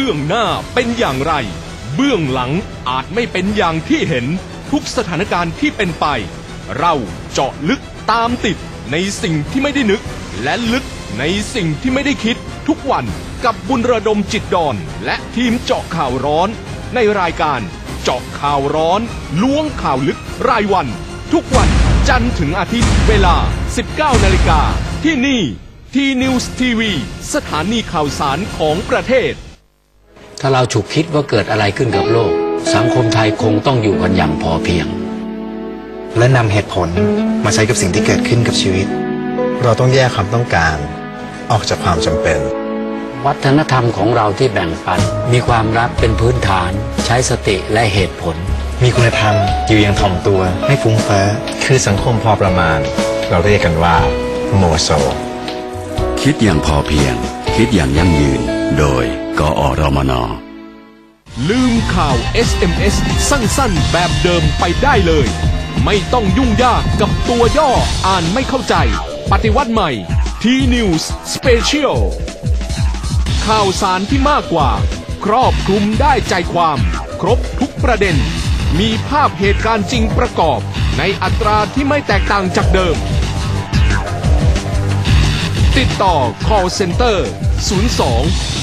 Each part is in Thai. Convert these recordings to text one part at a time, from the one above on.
บื้องหน้าเป็นอย่างไร เบื้องหลังอาจไม่เป็นอย่างที่เห็นทุกสถานการณ์ที่เป็นไป เราเจาะลึกตามติดในสิ่งที่ไม่ได้นึก และลึกในสิ่งที่ไม่ได้คิดทุกวันกับบุญระดมจิตดอน และทีมเจาะข่าวร้อน ในรายการเจาะข่าวร้อน ล้วงข่าวลึกรายวัน ทุกวันจันทร์ถึงอาทิตย์เวลา 19 นาฬิกาที่นี่ทีนิวส์ทีวีสถานีข่าวสารของประเทศ ถ้าเราฉุกคิดว่าเกิดอะไรขึ้นกับโลก สังคมไทยคงต้องอยู่กันอย่างพอเพียง และนำเหตุผลมาใช้กับสิ่งที่เกิดขึ้นกับชีวิต เราต้องแยกความต้องการ ออกจากความจำเป็น วัฒนธรรมของเราที่แบ่งปัน มีความรักเป็นพื้นฐาน ใช้สติและเหตุผล มีคุณธรรมอยู่อย่างถ่อมตัวไม่ฟุ้งเฟ้อคือสังคมพอประมาณ เราเรียกกันว่า โมโซ คิดอย่างพอเพียง คิดอย่างยั่งยืนโดย กอรมน ลืมข่าว SMS สั้นๆ แบบเดิมไปได้เลย ไม่ต้องยุ่งยากกับตัวย่ออ่านไม่เข้าใจ ปฏิวัติใหม่ T-News Special ข่าวสารที่มากกว่า ครอบคลุมได้ใจความ ครบทุกประเด็น มีภาพเหตุการณ์จริงประกอบ ในอัตราที่ไม่แตกต่างจากเดิม ติดต่อ call center 02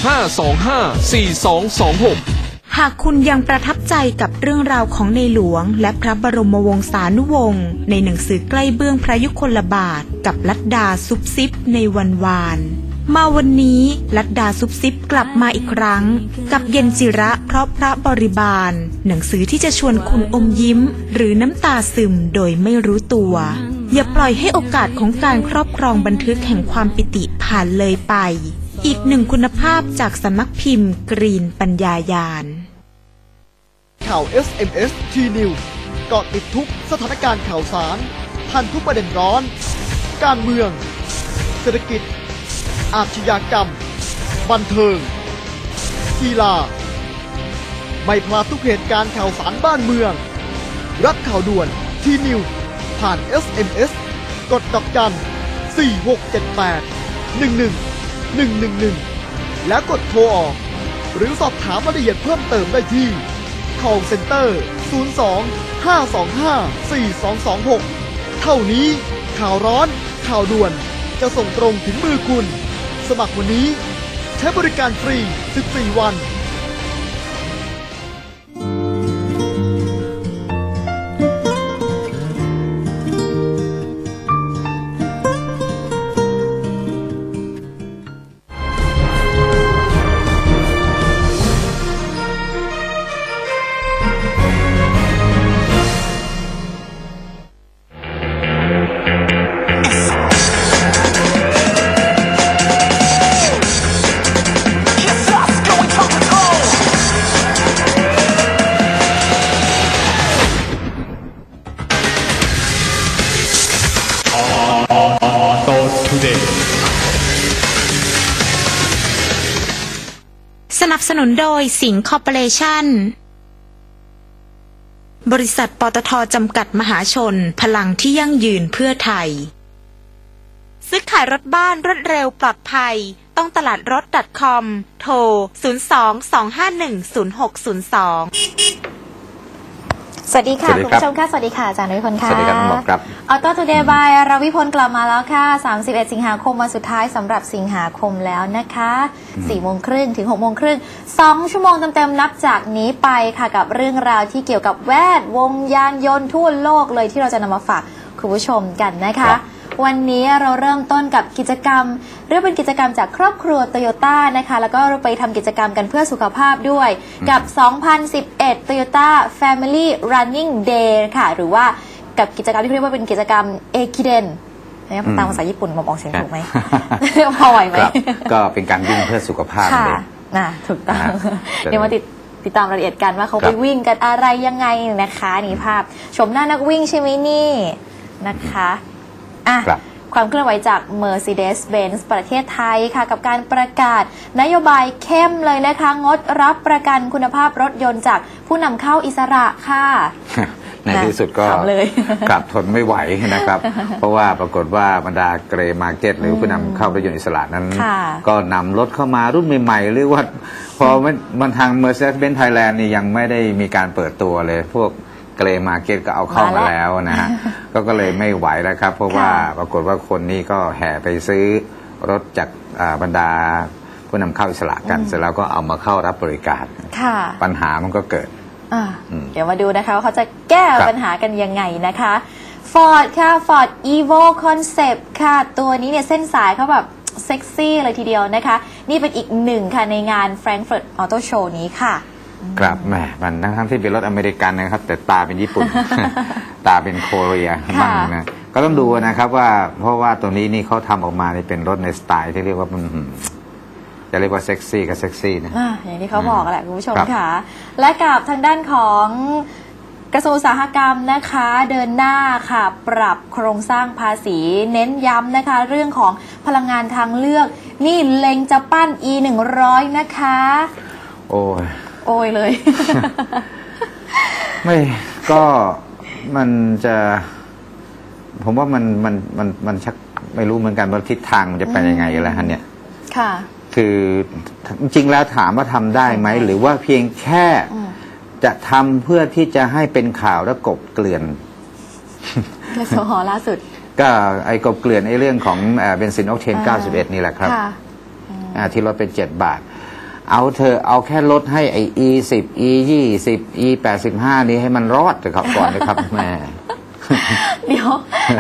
525 4226หากคุณยังประทับใจกับเรื่องราวของในหลวง และพระบรมวงศานุวงศ์ในหนังสือใกล้เบื้องพระยุคลบาท กับลัดดาซุบซิบในวันวาน มาวันนี้ลัดดาซุบซิบกลับมาอีกครั้ง กับเย็นจิระเพราะพระบริบาล หนังสือที่จะชวนคุณอมยิ้ม หรือน้ำตาซึมโดยไม่รู้ตัวอย่าปล่อยให้โอกาสของการครอบครองบันทึกแห่งความปิติผ่านเลยไป อีกหนึ่งคุณภาพจากสำนักพิมพ์กรีนปัญญายาน ข่าว SMS T News เกาะติดทุกสถานการณ์ข่าวสาร ทันทุกประเด็นร้อน การเมือง เศรษฐกิจ อาชญากรรม บันเทิง กีฬา ไม่พลาดทุกเหตุการณ์ข่าวสารบ้านเมือง รับข่าวด่วนทีนิวผ่าน SMS กดดอกจัน 4678 11 111 แล้วกดโทรออก หรือสอบถามรายละเอียดเพิ่มเติมได้ที่ call center 02 525 4226 เท่านี้ข่าวร้อน ข่าวด่วน จะส่งตรงถึงมือคุณ สมัครวันนี้ ใช้บริการฟรี 14 วัน สนับสนุนโดยสิงห์คอร์ปอเรชั่น บริษัทปตทจำกัดมหาชน พลังที่ยั่งยืนเพื่อไทย ซื้อขายรถบ้านรวดเร็วปลอดภัย ต้องตลาดรถ .com โทร 02-251-0602 สวัสดีคุณครับผู้ชมค่ะ สวัสดีค่ะอาจารย์วิพลค่ะ สวัสดีครับคุณหมอครับ ออโต้ทูเดย์บายรวิพลกลับมาแล้วค่ะ 31 สิงหาคมวันสุดท้ายสำหรับสิงหาคมแล้วนะคะ4โมงครึ่งถึง6โมงครึ่ง2ชั่วโมงเต็มๆนับจากนี้ไปค่ะกับเรื่องราวที่เกี่ยวกับแวดวงยานยนต์ทั่วโลกเลยที่เราจะนำมาฝากคุณผู้ชมกันนะคะ วันนี้เราเริ่มต้นกับกิจกรรมเรียกเป็นกิจกรรมจากครอบครัวโตโยต้านะคะ แล้วก็เราไปทำกิจกรรมกันเพื่อสุขภาพด้วย กับ 2011 Toyota Family Running Day ค่ะ หรือว่ากับกิจกรรมที่เรียกว่าเป็นกิจกรรมเอคิเดนนะครับตามภาษาญี่ปุ่นผมออกเสียงถูกไหมพอไหวไหมครับก็เป็นการวิ่งเพื่อสุขภาพค่ะเลยนะถูกต้องนะฮะเดี๋ยวมาติดติดตามรายละเอียดกันว่าเขาครัไปบวิ่งกันอะไรยังไงนะคะนี่ภาพ ชมหน้านักวิ่งใช่ไหมนี่นะคะ อะครับ ความเคลื่อนไหวจาก Mercedes-Benz ประเทศไทยค่ะ กับการประกาศ นโยบายเข้มเลยนะคะ งดรับประกันคุณภาพรถยนต์จากผู้นำเข้าอิสระค่ะ ในที่สุดก็ถามเลย กลับทนไม่ไหวนะครับ เพราะว่าปรากฏว่าบรรดาเกรมาร์เก็ต หรือผู้นำเข้ารถยนต์อิสระนั้น ค่ะก็นำรถเข้ามารุ่นใหม่ๆเรียกว่า พอมันมันทาง Mercedes-Benz Thailand นี่ยังไม่ได้มีการเปิดตัวเลย พวกเกรมาร์เก็ตก็เอาเข้ามาแล้วนะฮะ ก็ก็เลยไม่ไหวแล้วครับ เพราะว่าปรากฏว่าคนนี้ก็แห่ไปซื้อรถจากอ่าบรรดาผู้นำเข้าอิสระกันเสร็จแล้วก็เอามาเข้ารับบริการค่ะปัญหามันก็เกิดอะอืมเดี๋ยวมาดูนะคะว่าเขาจะแก้ครับปัญหากันยังไงนะคะ Ford ค่ะ Ford Evo Concept ค่ะ ตัวนี้เนี่ยเส้นสายเขาแบบเซ็กซี่เลยทีเดียวนะคะ นี่เป็นอีกหนึ่งค่ะในงาน Frankfurt Auto Show นี้ค่ะ ครับแหมมันทั้งๆที่เป็นรถอเมริกันนะครับ แต่ตาเป็นญี่ปุ่น ตาเป็นโคเรียค่ะบ้างนะก็ต้องดูนะครับว่าเพราะว่าตัวนี้นี่เขาทำออกมานี่เป็นรถในสไตล์ที่เรียกว่ามันหืมจะเรียกว่าเซ็กซี่กับเซ็กซี่นะอะอย่างที่เขาบอกแหละคุณผู้ชมครับค่ะ และกับทางด้านของกระทรวงอุตสาหกรรมนะคะเดินหน้าค่ะ ปรับโครงสร้างภาษี เน้นย้ำนะคะ เรื่องของพลังงานทางเลือก นี่เล็งจะปั้น e 1 0 0นะคะ โอ้ย โอ้ยเลย ไม่ก็มันจะ ผมว่ามันมันมันมันชักไม่รู้เหมือนกันว่าทิศทางมันจะไปยังไงแล้วฮะเนี่ย ค่ะ คือจริงๆแล้วถามว่าทำได้ไหม หรือว่าเพียงแค่อืมจะทำเพื่อที่จะให้เป็นข่าวและกบเกลื่อนกระทรวงหอล่าสุด ก็ไอ้กบเกลื่อนไอ้เรื่องของเอ่อเบนซินออกเทนอ่า91 นี่แหละครับค่ะอ่าที่ลดเป็น 7 บาท เอาเธอะเอาแค่ลดให้ไอ้ e 10 e 20 e 85นี้ให้มันรอดเถอะครับก่อนนะครับแหม่เดี๋ยว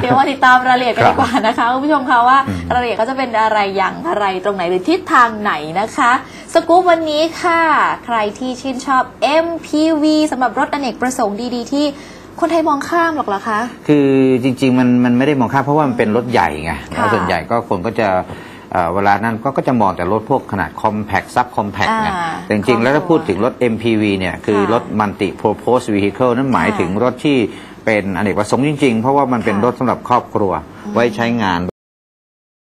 เดี๋ยวมาติดตามรายละเอียดกันครับดีกว่านะคะคุณผู้ชมคะว่ารายละเอียดก็จะเป็นอะไรอย่างไรตรงไหนหรือทิศทางไหนนะคะ สกู๊ปวันนี้ค่ะ ใครที่ชื่นชอบ MPV สำหรับรถอเนกประสงค์ดีๆ ที่คนไทยมองข้ามหรอกเหรอคะ คือจริง ๆ มันมันไม่ได้มองข้ามเพราะว่ามันเป็นรถใหญ่ไงค่ะส่วนใหญ่ก็คนก็จะ เอ่อเวลานั้นก็ก็จะมองแต่รถพวกขนาด compact sub compact ไงอ่าแต่จริงๆ แล้วถ้าครอบครัวพูดถึงรถ MPV เนี่ยคือค่ะรถ multi purpose vehicle นั่นหมายค่ะถึงรถที่เป็นอเนกประสงค์จริง ๆ เพราะว่ามันเป็นค่ะรถสำหรับครอบครัวไว้ใช้งาน